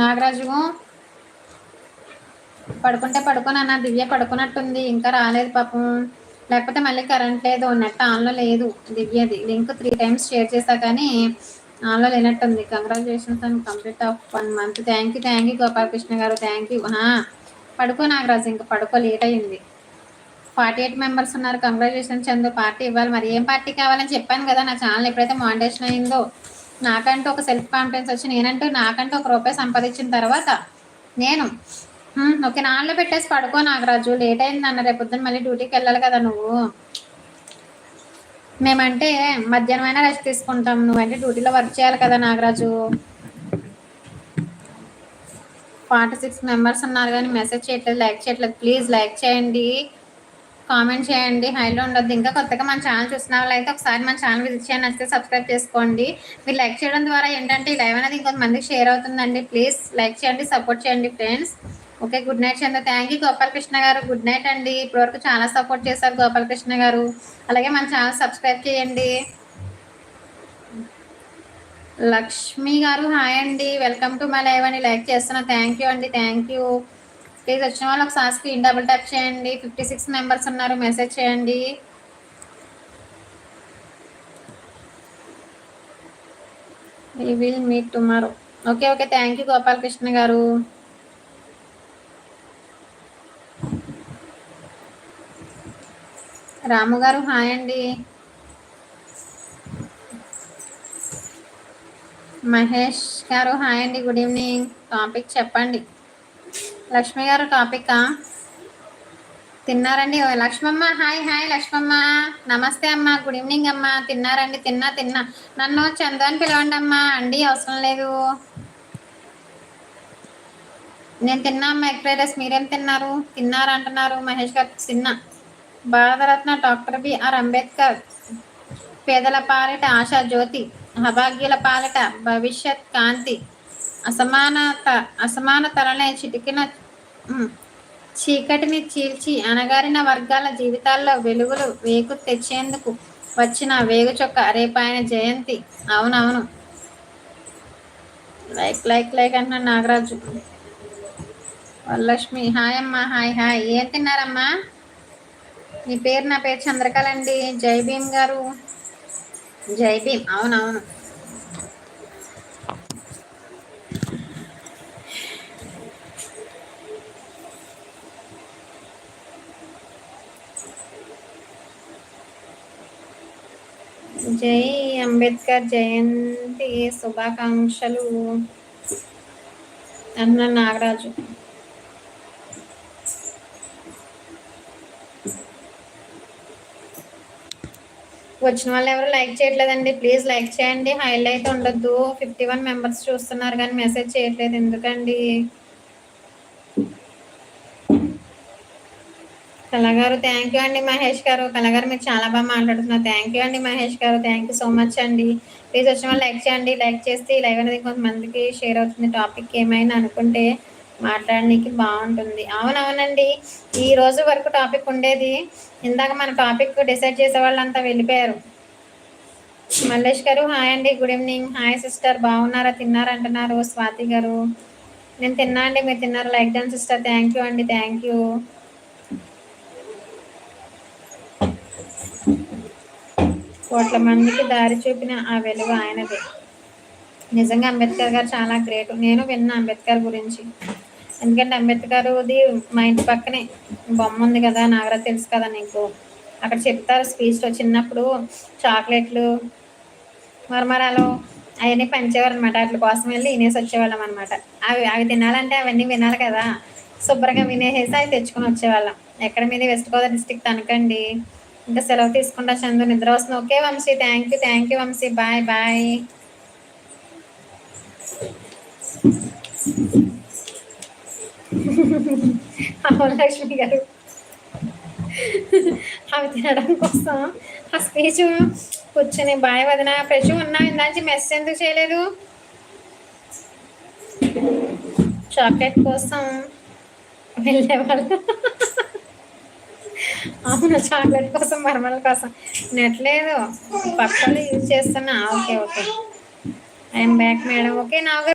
నాగరాజు పడుకుంటే పడుకోనన్న దివ్య పడుకున్నట్టుంది ఇంకా రాలేదు పాపం. లేకపోతే మళ్ళీ కరెంట్ లేదు నెట్ ఆన్లో లేదు దివ్యది. లింక్ త్రీ టైమ్స్ షేర్ చేశా కానీ ఆన్లో లేనట్టుంది. Congratulations and complete of one month. Thank you thank you Gopalakrishna garu. Thank you. పడుకో నాగరాజు ఇంకా పడుకో లేట్ అయింది. ఫార్టీ ఎయిట్ మెంబర్స్ ఉన్నారు. కంగ్రాచులేషన్స్ చందు పార్టీ ఇవ్వాలి. మరి ఏం పార్టీ కావాలని చెప్పాను కదా నా ఛానల్ ఎప్పుడైతే మానిటేషన్ అయిందో నాకంటూ ఒక సెల్ఫ్ కాన్ఫిడెన్స్ వచ్చి నేనంటూ నాకంటూ ఒక రూపాయి సంపాదించిన తర్వాత నేను ఓకే నాన్నలో పెట్టేసి పడుకో నాగరాజు లేట్ అయింది అన్న రేపు పొద్దున్న మళ్ళీ డ్యూటీకి వెళ్ళాలి కదా నువ్వు. మేమంటే మధ్యాహ్నం అయినా రెస్ట్ తీసుకుంటాం నువ్వంటే డ్యూటీలో వర్క్ చేయాలి కదా నాగరాజు. ఫార్టీ సిక్స్ మెంబర్స్ ఉన్నారు కానీ మెసేజ్ చేయట్లేదు లైక్ చేయట్లేదు. ప్లీజ్ లైక్ చేయండి. కామెంట్ చేయండి. హైలో ఉండొద్దు. ఇంకా కొత్తగా మన ఛానల్ చూసిన వాళ్ళైతే ఒకసారి మన ఛానల్ విజిట్ చేయండి. నచ్చితే సబ్స్క్రైబ్ చేసుకోండి. మీరు లైక్ చేయడం ద్వారా ఏంటంటే ఈ లైవ్ అనేది ఇంకొంతమందికి షేర్ అవుతుందండి. ప్లీజ్ లైక్ చేయండి సపోర్ట్ చేయండి friends okay good night Chandra. Thank you Gopalakrishna garu. Good night అండి. ఇప్పటివరకు చాలా సపోర్ట్ చేశారు గోపాలకృష్ణ గారు. అలాగే మన ఛానల్ సబ్స్క్రైబ్ చేయండి. లక్ష్మి గారు హాయ్ అండి. వెల్కమ్ టు మై లైవ్ అండి లైక్ చేస్తున్నా. థ్యాంక్ యూ అండి. థ్యాంక్ యూ ప్లీజ్ వచ్చిన వాళ్ళు ఒకసారి స్క్రీన్ డబుల్ ట్యాప్ చేయండి. ఫిఫ్టీ సిక్స్ మెంబర్స్ ఉన్నారు మెసేజ్ చేయండి. We will meet tomorrow okay okay thank you Gopalakrishna garu. Ramu garu hi అండి. మహేష్ గారు హాయ్ అండి. గుడ్ ఈవినింగ్ టాపిక్ చెప్పండి. లక్ష్మి గారు టాపికా తిన్నారండి. Lakshmamma hi hi Lakshmamma. నమస్తే అమ్మ గుడ్ ఈవినింగ్ అమ్మ. తిన్నారండి తిన్నా తిన్నా. నన్ను చందు పిలవండి అమ్మ. అండి అవసరం లేదు. నేను తిన్నా అమ్మ ఎక్స్ప్రైడ్ రైస్. మీరేం తిన్నారు? తిన్నారు అంటున్నారు మహేష్ గారు. తిన్నా. Bharat Ratna doctor BR Ambedkar. పేదల పాలిట ఆశా జ్యోతి. అభాగ్యుల పాలిట భవిష్యత్ కాంతి. అసమానత అసమానతలనే చిటికిన చీకటిని చీల్చి అనగారిన వర్గాల జీవితాల్లో వెలుగులు వేగు తెచ్చేందుకు వచ్చిన వేగు చొక్క రేపాయన జయంతి. అవునవును. లైక్ లైక్ లైక్ అంటున్నాడు నాగరాజు. వరలక్ష్మి హాయ్ అమ్మా హాయ్ హాయ్. ఏం తిన్నారమ్మా? మీ పేరు నా పేరు చంద్రకళ అండి. జై భీమ్ గారు. జై భీమ్ అవునవును. జై అంబేద్కర్ జయంతి శుభాకాంక్షలు. అన్న నాగరాజు. వచ్చిన వాళ్ళు ఎవరు లైక్ చేయట్లేదండి. ప్లీజ్ లైక్ చేయండి. హైలైట్ ఉండొద్దు. ఫిఫ్టీ వన్ మెంబర్స్ చూస్తున్నారు కానీ మెసేజ్ చేయట్లేదు. ఎందుకండి? కళగారు థ్యాంక్ యూ అండి మహేష్ గారు. కళగారు మీరు చాలా బాగా మాట్లాడుతున్నారు. థ్యాంక్ యూ అండి Mahesh garu. Thank you so much అండి. ప్లీజ్ వచ్చిన వాళ్ళు లైక్ చేయండి. లైక్ చేస్తే లైవ్ అనేది కొంతమందికి షేర్ అవుతుంది. టాపిక్ ఏమైనా అనుకుంటే మాట్లాడడానికి బాగుంటుంది. అవునవునండి. ఈ రోజు వరకు టాపిక్ ఉండేది. ఇందాక మన టాపిక్ డిసైడ్ చేసే వాళ్ళంతా వెళ్ళిపోయారు. మల్లేష్ గారు హాయ్ అండి. గుడ్ ఈవినింగ్ హాయ్ సిస్టర్ బాగున్నారా? తిన్నారా? అంటున్నారు స్వాతి గారు. నేను తిన్నా అండి. మీరు తిన్నారు. Like down sister thank you అండి. థ్యాంక్ యూ కోట్ల మందికి దారి చూపిన ఆ వెలుగు ఆయనదే. నిజంగా అంబేద్కర్ గారు చాలా గ్రేట్. నేను విన్నా అంబేద్కర్ గురించి. ఎందుకంటే అంబేద్కర్ది మా ఇంటి పక్కనే బొమ్మ ఉంది కదా నాగరాజ్ తెలుసు కదా నీకు? అక్కడ చెప్తారు స్పీచ్లో చిన్నప్పుడు చాక్లెట్లు మరమరాలు అవన్నీ పంచేవారు అనమాట వాటి కోసం వెళ్ళి వినేసి వచ్చేవాళ్ళం అనమాట అవి అవి తినాలంటే అవన్నీ వినాలి కదా. శుభ్రంగా వినేసేసి అవి తెచ్చుకొని వచ్చేవాళ్ళం. ఎక్కడ మీద వెస్ట్ గోదావరి డిస్టిక్ తనకండి ఇంకా సెలవు తీసుకుంటా చందు నిద్ర వస్తుంది. Okay Vamshi thank you thank you Vamshi. Bye bye Lakshmi garu. అవి తినడం కోసం ఆ స్పీచ్ కూర్చొని బాయ్ వదిన ప్రజు ఉన్నా ఇందాచి మెస్ ఎందుకు చేయలేదు? చాక్లెట్ కోసం వెళ్ళేవాళ్ళు. అవును చాక్లెట్ కోసం మరమల కోసం. నెట్లేదు పక్కన యూజ్ చేస్తున్నా. Okay okay. I'm back madam okay Nagar